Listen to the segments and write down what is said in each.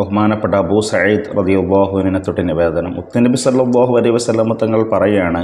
ബഹുമാനപ്പെട്ട അബൂ സയ്യിദ് റതിയുള്ളാഹുവിനെ തൊട്ട് നിവേദനം. മുത്തനബി സല്ലാഹു അലൈഹി വസല്ലമ തങ്ങൾ പറയുകയാണ്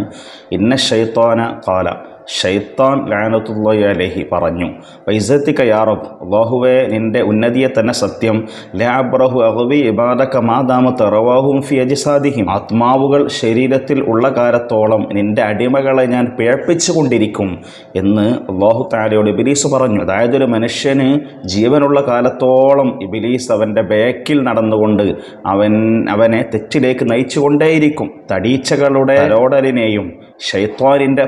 ഇന്ന ശൈത്വാന കാല ഷൈത്താൻ ലാനത്തുള്ളി അലഹി പറഞ്ഞു. വൈസത്തിക്ക യാറബ് അള്ളാഹുവെ നിന്റെ ഉന്നതിയെ തന്നെ സത്യം. ലാബ്രഹു അഹുബി ഇബാദക്ക മാതാമ തെറവാഹും ഫി അജിസാദിഹിം. ആത്മാവുകൾ ശരീരത്തിൽ ഉള്ള കാലത്തോളം നിന്റെ അടിമകളെ ഞാൻ പിഴപ്പിച്ചു കൊണ്ടിരിക്കും എന്ന് അള്ളാഹു താലയോട് ഇബിലീസ് പറഞ്ഞു. അതായത് ഒരു മനുഷ്യന് ജീവനുള്ള കാലത്തോളം ഇബിലീസ് അവന്റെ ബേക്കിൽ നടന്നുകൊണ്ട് അവൻ അവനെ തെറ്റിലേക്ക് നയിച്ചുകൊണ്ടേയിരിക്കും. തടീച്ചകളുടെ തലോടലിനെയും ഷൈത്വാനിന്റെ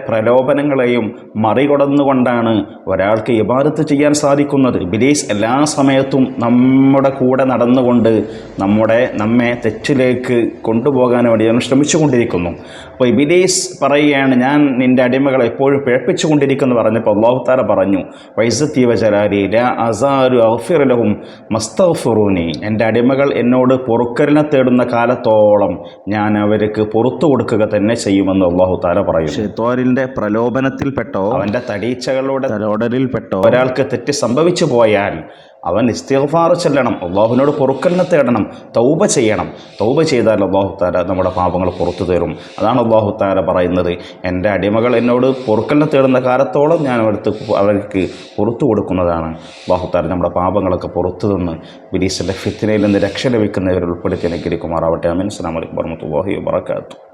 പ്രലോഭനങ്ങളെയും മറികടന്നുകൊണ്ടാണ് ഒരാൾക്ക് ഇബാദത്ത് ചെയ്യാൻ സാധിക്കുന്നത്. ബിലീസ് എല്ലാ സമയത്തും നമ്മുടെ കൂടെ നടന്നുകൊണ്ട് നമ്മുടെ നമ്മെ തെറ്റിലേക്ക് കൊണ്ടുപോകാൻ വേണ്ടി ഞാൻ ശ്രമിച്ചുകൊണ്ടിരിക്കുന്നു. അപ്പോൾ ഇബിലീസ് പറയുകയാണ് ഞാൻ നിന്റെ അടിമകളെ എപ്പോഴും പിഴപ്പിച്ചുകൊണ്ടിരിക്കുന്നു പറഞ്ഞപ്പോൾ അള്ളാഹുത്താര പറഞ്ഞു വൈസത്തീവ ജലാലി ലാ അസാരു അഫിറലഹും മസ്തഫുറൂനി എന്റെ അടിമകൾ എന്നോട് പൊറുക്കലിനെ തേടുന്ന കാലത്തോളം ഞാൻ അവർക്ക് പുറത്തു കൊടുക്കുക തന്നെ ചെയ്യുമെന്ന് അള്ളാഹു താല പറയും ഷെത്വാരിന്റെ പ്രലോഭനത്തിൽപ്പെട്ടോ അവന്റെ തടീച്ചകളുടെ തലോടലിൽപ്പെട്ടോ ഒരാൾക്ക് തെറ്റ് സംഭവിച്ചു പോയാൽ അവൻ ഇസ്തിഗ്ഫാർ ചെല്ലണം അള്ളാഹുവിനോട് പൊറുക്കലിനെ തേടണം തൗബ ചെയ്യണം. തൗബ ചെയ്താൽ അള്ളാഹു താര നമ്മുടെ പാപങ്ങൾ പുറത്തു തരും. അതാണ് അള്ളാഹു താര പറയുന്നത്. എന്റെ അടിമകൾ എന്നോട് പൊറുക്കലിനെ തേടുന്ന കാലത്തോളം ഞാൻ അവർക്ക് അവർക്ക് പുറത്തു കൊടുക്കുന്നതാണ്. അള്ളാഹു താര നമ്മുടെ പാപങ്ങളൊക്കെ പുറത്തു നിന്ന് ബിലീസിന്റെ ഫിത്തിനയിൽ നിന്ന് രക്ഷ ലഭിക്കുന്നവർ ഉൾപ്പെടുത്തി അനുഗ്രഹിക്കുമാറാവട്ടെ. അമീൻ. അസ്സാം വലൈക്കും വർഹമത്തുള്ളാഹി വാബർക്കാത്തു